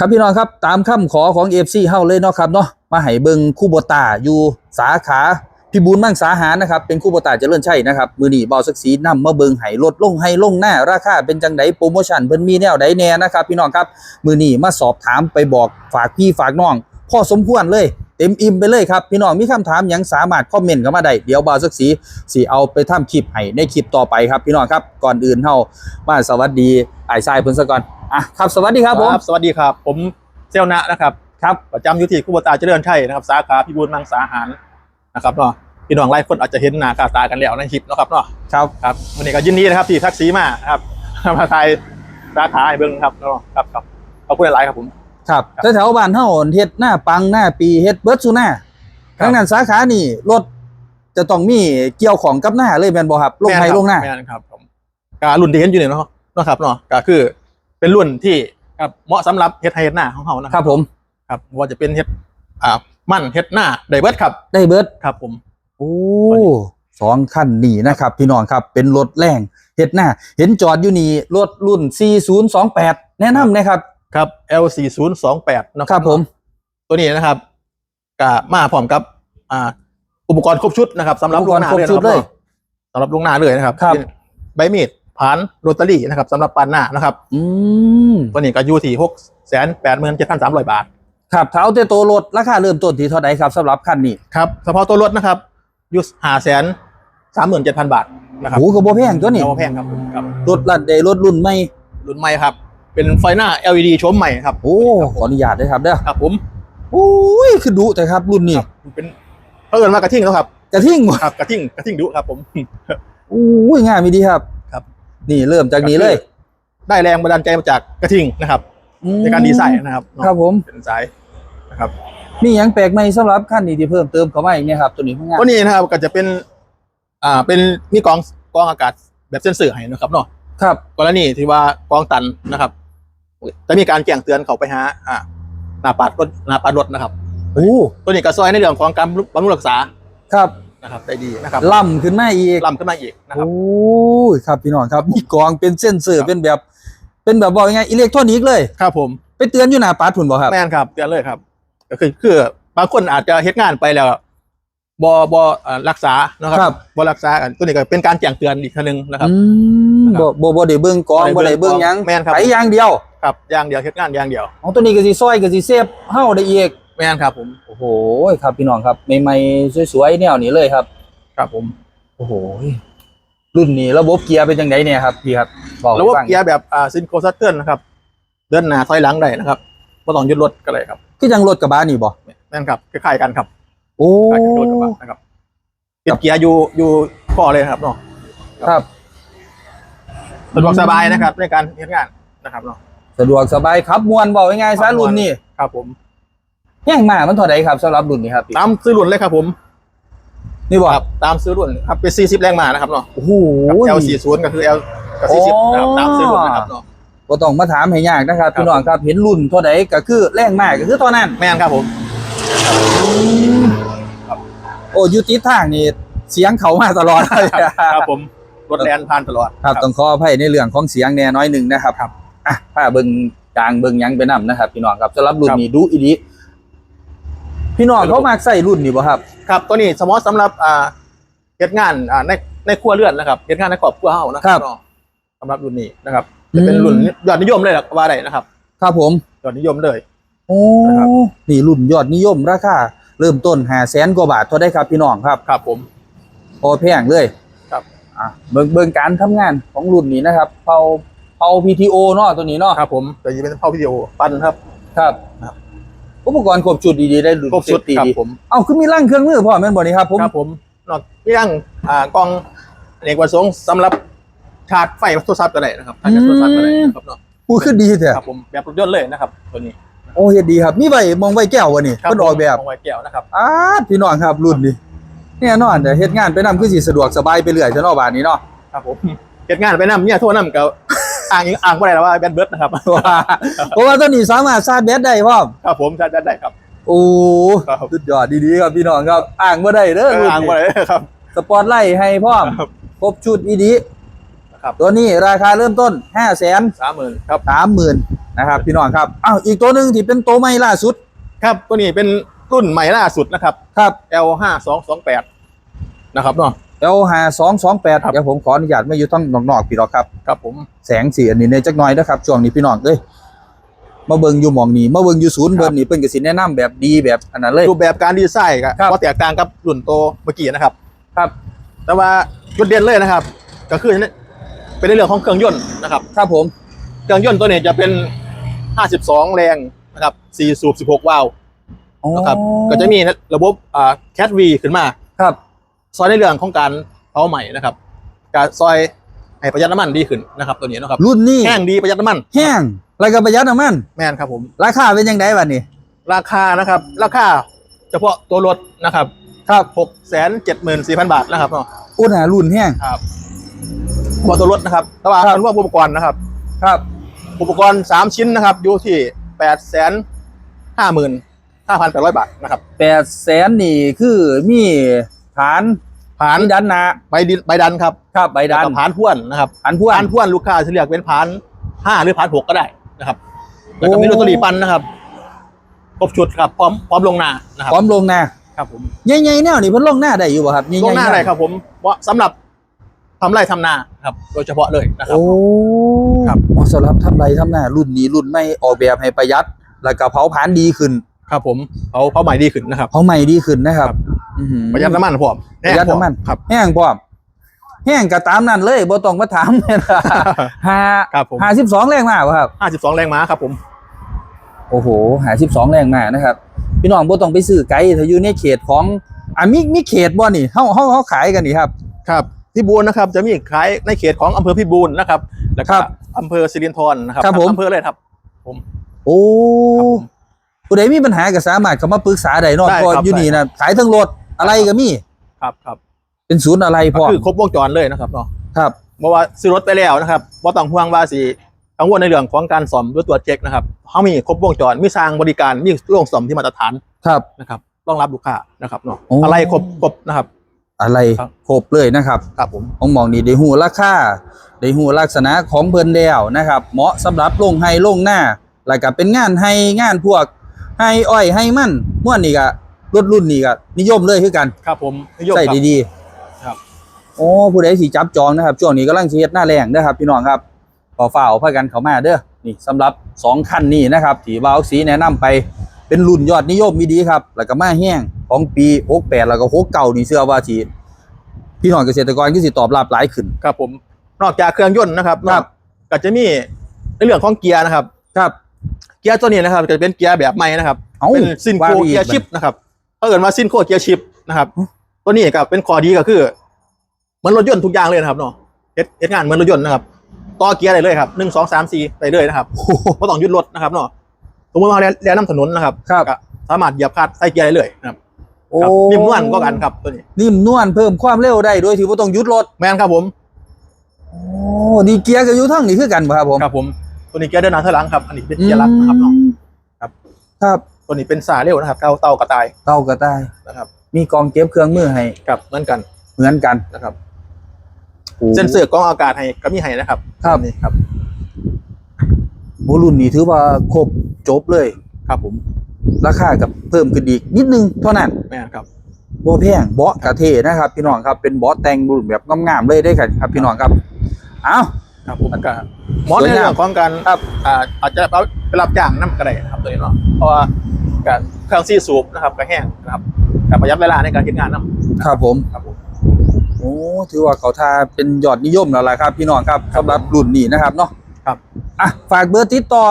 ครับพี่น้องครับตามคำขอของ FC เฮาเลยเนาะครับเนาะมาให้เบิงคู่โบตาอยู่สาขาพิบูลมั่งสาหารนะครับเป็นคู่โบตาจะเจริญชัยนะครับมือนี้เบาสักสีนำมาเบิงให้ลดลงให้ลงหน้า ราคาเป็นจังไดโปรโมชั่นเพิ่นมีแนวใดแน่นะครับพี่น้องครับมือนีมาสอบถามไปบอกฝากพี่ฝากน้องพ่อสมควรเลยเต็มอิ่มไปเลยครับพี่น้องมีคำถามยังสามารถคอมเมนต์เข้ามาได้เดี๋ยวบาสักสีสิเอาไปทำคลิปให้ในคลิปต่อไปครับพี่น้องครับก่อนอื่นเฮามาสวัสดีไอ้ทรายเพิ่นซะก่อน อะครับสวัสดีครับผมสวัสดีครับ ผมเซลนะนะครับครับประจำอยู่ที่คุบตาเจริญชัยนะครับ สาขาพิบูลมังสาหารนะครับเนาะพี่น้องหลายคนอาจจะเห็นหน้าค่าตากันแล้วในคลิปเนาะครับเนาะครับครับวันนี้ก็ยินดีนะครับที่ทักซีมาครับมาไทยสาขาให้เบิ้งครับเนาะครับครับขอบคุณหลายๆครับผมครับครับแถวๆบ้านเฮาเฮ็ดหน้าปังหน้าปีเฮ็ดเบิดซุหน้าครับทั้งนั้นสาขานี่รถจะต้องมีเกี่ยวของกับหน้าเลยแม่นบ่ครับลงไห้ลงหน้าแม่นครับผมการรุ่นที่เห็นอยู่เนี่ยเนาะเนาะครับเนาะก็คือ เป็นรุ่นที่ครับเหมาะสำหรับเฮ็ดไฮเฮ็ดหน้าของเขานะคครัรับบผมครับว่าจะเป็นเฮ็ดอ่ามั่นเฮ็ดหน้าไดเบิร์ดครับได้เบิดครับผม โอ้สองคันนี่นะครับ พี่น้องครับเป็นรถแรงเฮ็ดหน้า เห็นจอดอยู่นี่รถรุ่น 4028 แนะนำนะครับ ครับ L 4 0 2 8นะคครัรับผม ตัวนี้นะครับก็มาพร้อมกับอ่าอุปกรณ์ครบชุดนะครับสำหรับอุปลกงรณ์หน้าครบเลยชุดนะคเลรับยสำหรับลงหน้าเลยนะครับครับใบมีด ผานโรตารี่นะครับสำหรับปานหน้านะครับอืมตัวนี้ก็อยู่ที่หกแสนแปดหมื่นเจ็ดพันสามร้อยบาทครับถ้าเอาแต่ตัวรถราคาเริ่มต้นที่เท่าใดครับสำหรับคันนี้ครับเฉพาะตัวรถนะครับอยู่ห้าแสนสามหมื่นเจ็ดพันบาทนะครับโอ้ก็บ่แพงตัวนี้เอามาแพงครับผมครับรถลัดใดรถรุ่นใหม่รุ่นใหม่ครับ เป็นไฟหน้า LED โฉมใหม่ครับโอ้ขออนุญาตด้วยครับเด้อครับผมโอ้ยคือดุแต่ครับรุ่นนี้เป็นเขาเอินว่ากระทิ่งแล้วครับกระทิ่งบ่ครับกระทิ่งกระทิ่งดุครับผมโอ้ยง่ายมีดีครับครับ นี่เริ่มจากนี้เลย ได้แรงบันดาลใจมาจากกระทิ่งนะครับอืมในการดีไซน์นะครับครับผมเป็นสายนะครับมีหยังแปลกใหม่สำหรับคันนี้ที่เพิ่มเติมเข้ามาอีกเนี่ยครับตัวนี้เพิ่งงานตัวนี้นะครับก็จะเป็น อ่าเป็นมีกรองกรองอากาศแบบเซ็นเซอร์ให้นะครับเนาะครับกรณีที่ว่ากรองตันนะครับจะมีการแจ้งเตือนเขาไปหาอ่าหน้าปัดรถหน้าปัดรถนะครับโอ้ตัวนี้ก็ซอยในเรื่องของการบำรุงรักษาครับ นะครับได้ดีนะครับล่ำขึ้นมาอีกล้ำขึ้นมาอีกนะครับโอ้ยครับพี่น้องครับมีกรองเป็นเส้นเซอครัร์บเป็นแบบ เป็นแบบว่ายังไงอิเล็กทรอนิกส์เลยครับผมไปเตือนอยู่หน้าปัดพุ่นบ่ครับแม่นครับเตือนเลยครับก็คือคือบางคนอาจจะเฮ็ดงานไปแล้วบอบอ่ารักษานะครับบรักษากันตัวนี้ก็เป็นการแจ้งเตือนอีกทีนึงนะครับอืมนะครับบ่บ่บ่ได้เบิ่งกรองบ่บ่ได้ได้เบิ่เบิ่งงหยังแม่นครับไปอย่างเดียวครับอย่างเดียวเฮ็ดงานอย่างเดียวเอาตัวนี้ก็สิซอยก็สิเซฟเฮาได้อีก แม่นครับผม โอ้โหครับพี่น้องครับใหม่ๆสวยๆแนวนี้เลยครับ ครับผม โอ้โหรุ่นนี้ระบบเกียร์เป็นจังไดเนี่ยครับพี่ครับบอกระบบให้ฟังเกียร์แบบอ่าซินโครซัตเทิลนะครับเดินหน้าถอยหลังได้นะครับบ่ต้องหยุดรถก็เลยครับคือจังรถกระบะนี่บ่แม่นครับคล้ายๆกันครับ โอ้คล้ายกับรถกระบะนะครับเป็นเกียร์อยู่อยู่ข้อเลยครับเนาะครับสะดวกสบายนะครับในการเฮ็ดงานนะครับเนาะสะดวกสบายครับมวนบอกง่ายๆซะครับม่วนรุ่นนี้ครับผม แย่งมามันเท่าไหร่ครับสำหรับรุ่นนี้ครับพี่ตามซื้อรุ่นเลยครับผมนี่บ่ครับตามซื้อรุ่นครับเป็น40แรงม้านะครับเนาะโอ้โหกับ L40 ก็คือ L กับ40นะครับตามซื้อรุ่นนะครับเนาะบ่ต้องมาถามให้ยากนะครับครับพี่น้องครับเห็นรุ่นเท่าไหร่ก็คือแรงมากก็คือเท่านั้นแม่นครับผมโอ้อยูติดทางนี่เสียงเขามาตลอดครับผมรถแลนผ่านตลอดครับต้องขออภัยในเรื่องของเสียงแน่น้อยหนึ่งนะครับครับอะถ้าเบิ่งกลางเบิ่งหยังไปนํนะครับพี่น้องครับสำหรับรุ่นครับนี้ดูอีดี พี่น้องเขามากใส่รุ่นนี้บ่ครับ ครับตัวนี้สมอสำหรับอ่าเฮ็ดงานอ่าในในครัวเรือนนะครับเฮ็ดงานในครอบครัวเฮานะคครัรับเนาะสำหรับรุ่นนี้นะครับจะเป็นอืมรุ่นยอดนิยมเลยล่ะว่าได้นะครับ ครับผมยอดนิยมเลยโอ้นะครับนี่รุ่นยอดนิยมราคาเริ่มต้นหาแสนกว่าบาทเท่าได้ครับพี่น้องครับครับผมโอ้แพงเลยครับอะเบิ่งเบิ่งการทำงานของรุ่นนี้นะครับเผาเผา PTO เนาะตัวนี้เนาะครับผมแต่จะเป็นภาพวิดีโอปั้นครับครับครับ อุปกรณ์ครบชุดดีๆได้รุ่นครบชุดเซฟตี้ครับดีผม เอ้าคือมีร่างเครื่องมือพ่อแม่นบ่นี่ครับผมครับผมนอกเรื่องอ่ากล้องอเนกประสงค์สำหรับชาร์จไฟโทรศัพท์ก็ได้นะครับชาร์จโทรศัพท์ก็ได้นะครับเนาะพูดขึ้นดีแท้ครับผมแบบรถยนต์เลยนะครับ ตัวนี้โอ้เฮ็ดดีครับ มีใบมองใบแก้ววะนี่ครับเพิ่นออกแบบผมของไวแก้วนะครับอ้าดพี่น้องครับรุ่นนี้แน่นอนแต่เฮ็ดงานไปนำคือสิสะดวกสบายไปเรื่อยจะเนาะบาดนี้เนาะครับผมเฮ็ดงานไปนำเนี่ยโทษนำก็ อ่างอีกอ่างบ่ได้แล้วว่าแบนเบิร์ดนะครับเพราะว่าเพราะว่าตัวนี้สามารถชาร์จแบตได้พร้อมครับผมชาร์จได้ครับ โอ้ครับสุดยอดดีๆครับพี่น้องครับอ่างบ่ได้เด้อรุ่นอ่างนี้บ่ได้ครับ สปอตไลท์ให้พร้อมครับครบชุดอีดีครับตัวนี้ราคาเริ่มต้น5 0 0 0 0 0 30,000ครับ30,000นะครับพี่น้องครับอ้าวอีกตัวหนึ่งที่เป็นตัวใหม่ล่าสุด ครับตัวนี้เป็นรุ่นใหม่ล่าสุดนะครับครับ L ห้าสองสองแปดนะครับเนาะ L ห้าสองสองแปดครับเดี๋ยวผมขออนุญาตมาอยู่ต้องนอกๆพี่น้องครับ ครับผมแสงสีอันนี้ในจักหน่อยนะครับช่วงนี้พี่น้องเอ้ยมาเบิ่งอยู่หมองนี้มาเบิ่งอยู่ศูนย์เบิ่งนี่เพิ่นก็สิแนะนำแบบดีแบบอันนั้นเลยรูปแบบการดีไซน์ก็ครับก็แตกต่างกับรุ่นโตเมื่อกี้นะครับ ครับ แต่ว่าจุดเด่นเลยนะครับ ก็คือเป็นในเรื่องของเครื่องยนต์นะครับครับผมเครื่องยนต์ตัวนี้จะเป็น 52 แรงนะครับ4สูบ16 วาล์วอ๋อนะครับก็จะมีระบบอ่า Cat V ขึ้นมาครับ ซอยในเรื่องของการเผาใหม่นะครับ การซอยให้ประหยัดน้ำมันดีขึ้นนะครับ ตัวนี้นะครับรุ่นนี้แห้งดีประหยัดน้ำมันแห้งแล้วก็ประหยัดน้ำมันแม่นครับผม ราคาเป็นยังไงบัดนี้ ราคานะครับ ราคาเฉพาะตัวรถนะครับครับ6 7 4 0 0 0บาทนะครับเนาะอุณหารุ่นแห้งครับเฉพาะตัวรถนะครับแต่ว่าครับเป็นว่าอุปกรณ์นะครับ ครับ อุปกรณ์3ชิ้นนะครับ อยู่ที่8 5 5 5 8 0 0บาทนะครับแปดแสนนี่คือมีฐาน ผานมีด้านหน้าใบดินใบดันครับครับใบดัน แล้วก็ผานพ่วนนะครับฐานพ่วผานนพ่วนลูกค้าจะเรียกเป็นผานห้าหรือผานหกก็ได้นะครับ แล้วก็มีโอ้รถตอรีปันนะครับครบชุดครับพร้อมพร้อมลงนานะครับพร้อมลงหน้าครับผมใหญ่ๆแนวนี่เพิ่นลงหน้าได้อยู่บ่ครับใญ่ๆลงหน้าอะไรครับ ผมเพราะสำหรับทำไร่ทำนาครับ โดยเฉพาะเลยนะครับ โอ้ครับเหมาะสำหรับทำไรทำหน้ารุ่นนี้รุ่นไม่ออกแบบให้ประหยัด แล้วก็เผาผลาญดีขึ้น ครับผมเขาเขาใหม่ดีขึ้นนะครับ เผาใหม่ดีขึ้นนะครับอื้อหือ ประหยัดน้ำมันพร้อมประหยัดน้ำมันครับแห้งพร้อมแห้งก็ตามนั้นเลยบ่ต้องมาถามเลยนะห้าครับผมห้าสิบสองแรงมากครับห้าสิบสองแรงม้าครับผมโอ้โหห้าสิบสองแรงมากนะครับ พี่น้องบ่ต้องไปซื้อไกลถ้าอยู่ในเขตของอะมีมีเขตบ่นี่เฮาเฮาเฮาขายกันนี่ครับครับพิบูลนะครับจะมีขายในเขตของอำเภอพิบูลนะครับ แล้วคก็รับอำเภอสิรินธรนะครับครับผมอำเภอเลยครับโอ้ครับผมผู้ใดมีปัญหาก็สามารถเข้ามาปรึกษาได้เนาะได้เพราะครับอยู่นี่นะขายทั้งรถ อะไรก็มีครับครับเป็นศูนย์อะไรพก็อคือครบวงจรเลยนะครับเนาะครับเพราะว่าซื้อรถไปแล้วนะครับว่าต้องห่วงว่าสิกังวลในเรื่องของการซ่อมด้วยตัวจเช็คนะครับเขามีครบวงจรมีสร้างบริการมีโรงซ่อมที่มาตรฐานครับนะครับรองรับลูกค้านะครับเนาะโอ้อะไรครบครบนะครับ อะไรครับครบเลยนะครับครับผมของหมองนี่ได้หูราคาได้หูลักษณะของเพิ่นแล้วนะครับ เหมาะสำหรับลงไฮลงหน้าแล้วก็เป็นงานไฮงานพวกไฮอ้อยไฮมันม่วนนี่ก็ รถรุ่นนี่ก็นิยมเลยคือกันครับผมนิยมใส่ครับ ดีครับๆโอ้ผู้ใดสิจับจองนะครับช่วงนี้กำลังสิเฮ็ดหน้าแรงเด้อครับพี่น้องครับขอฝ่ากพากันเข้ามาเด้อนี่สำหรับสองคันนี้นะครับที่บ่าวสีแนะนำไปเป็นรุ่นยอดนิยมมีดีครับ แล้วก็มาแห้งของปี68แล้วก็69นี่เชื่อว่าสิพี่น้องเกษตรกรก็สิตอบรับหลายขึ้น ครับผมนอกจากเครื่องยนต์นะครับครับ ก็จะมีในเรื่องของเกียร์นะครับ ครับ เกียร์ตัวนี้นะครับจะเป็นเกียร์แบบใหม่นะครับ เอ้าเป็นซินโคว่าดีเกียร์ชิปนะครับ ถ้าเกิดมาซินโคเกียร์ชิปนะครับ ตัวนี้ก็เป็นข้อดีก็คือเหมือนรถยนต์ทุกอย่างเลยนะครับเนาะเฮ็ดเฮ็ดงานเหมือนรถยนต์นะครับต่อเกียร์ได้เลยครับหนึ่งสองสามสี่ไปเลยนะครับโอ้โหไม่ต้องหยุดรถนะครับเนาะสมมติว่าเรียนเรียนน้ำถนนนะครับครับก็สามารถเหยียบคลัดใส่เกียร์ได้เลยนะครับโอ้ครับนิ่มนวลก็กันครับตัวนี้ นิ่มนวลเพิ่มความเร็วได้โดยที่บ่ต้องหยุดรถแมนครับผมโอ้ดีเกียร์ก็อยู่ทั้งนี้คือกันบ่ครับผมครับผมตัวนี้เกียร์เดินหน้าถอยหลังครับ อันนี้เป็นเกียร์ลักนะครับเนาะครับครับ ตัวนี้เป็นสายเร็วนะครับเก้าเต้ากระต่ายเต้ากระต่ายนะครับ มีกองเก็บเครื่องมือให้กับเหมือนกันเหมือนกันนะครับโอ้เซ็นเซอร์กรองอากาศให้ก็มีให้นะครับครับนี่ครับโอ้รุ่นนี้ถือว่าครบจบเลยครับผม ราคากับเพิ่มขึ้นอีกนิดนึงเท่านั้นแม่นครับบ่แพงเบาะกระเทนะครับพี่น้องครับเป็นเบาะแต่งรุ่นแบบงามๆเลยได้ครับครับพี่น้องครับเอ้าครับผมแล้วก็หมอในสวยงามเรื่องของการครับอ่าอาจจะเอาไปรับจ้างน้ำกระไดนะครับตัวนี้เนาะเพราะว่า การเครื่องซีสูบนะครับกระแห้งนะครับการประหยัดเวลาในการคิดงานนะครับผมครับผมโอ้ถือว่าเขาทาเป็นยอดนิยมแล้วล่ะครับ พี่น้องครับสำหรับรุ่นนี้นะครับเนาะครับอะฝากเบอร์ติดต่อ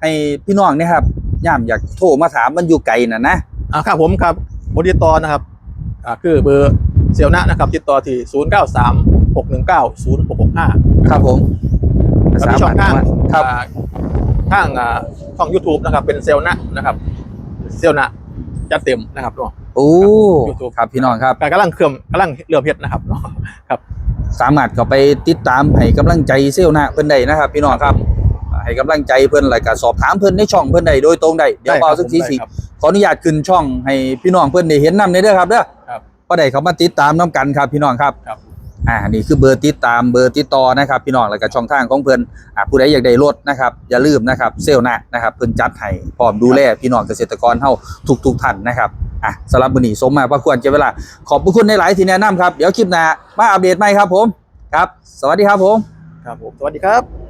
ให้พี่น้องนะครับย่ามอยากโทรมาถามมันอยู่ไกลน่ะนะอ่าครับผมครับบริตอนะครับอ่าคือเบอร์เซียวนะนะครับ ติดต่อที่0 9 3 6 1 9 0 6 6 5ครับผมแล้วมีช่องทางครับอ่าทางอ่าช่อง YouTube นะครับเป็นเซลนะนะครับ เซลนะจะเต็มนะครับเนาะ โอ้ YouTube ครับพี่น้องครับการกำลังเคลื่อนกำลังเรือเพชรนะครับเนาะครับ สามารถเข้าไปติดตามให้กำลังใจเซลล์หนะเพิ่นได้นะครับ พี่น้องครับให้กำลังใจเพิ่นแล้วก็สอบถามเพิ่นในช่องเพิ่นได้โดยตรงได้เดี๋ยวได้คเบารับสักทีผมได้สิครับขออนุญาตขึ้นช่องให้พี่น้องเพิ่นได้เห็นนำในเด้อครับเด้อครับ ก็ได้เขามาติดตามน้กันครับพี่น้องครับ ครับ อ่านี่คือเบอร์ติดตามเบอร์ติดต่อนะครับ พี่น้องแล้วก็ช่องทางของเพิ่นอ่าผู้ใดอยากได้รถนะครับอย่าลืมนะครับเซลล์หนะนะครับเพิ่นจัดให้พร้อมดูแลพี่น้องเกษตรกรเฮาทุกๆท่านนะครับอะสำหรับมื้อนี้สมมาพระควรเจ้าเวลา ขอบพระคุณในหลายๆที่แนะนำครับ เดี๋ยวคลิปหน้ามาอัปเดตใหม่ครับผมครับ สวัสดีครับผม ครับผม สวัสดีครับ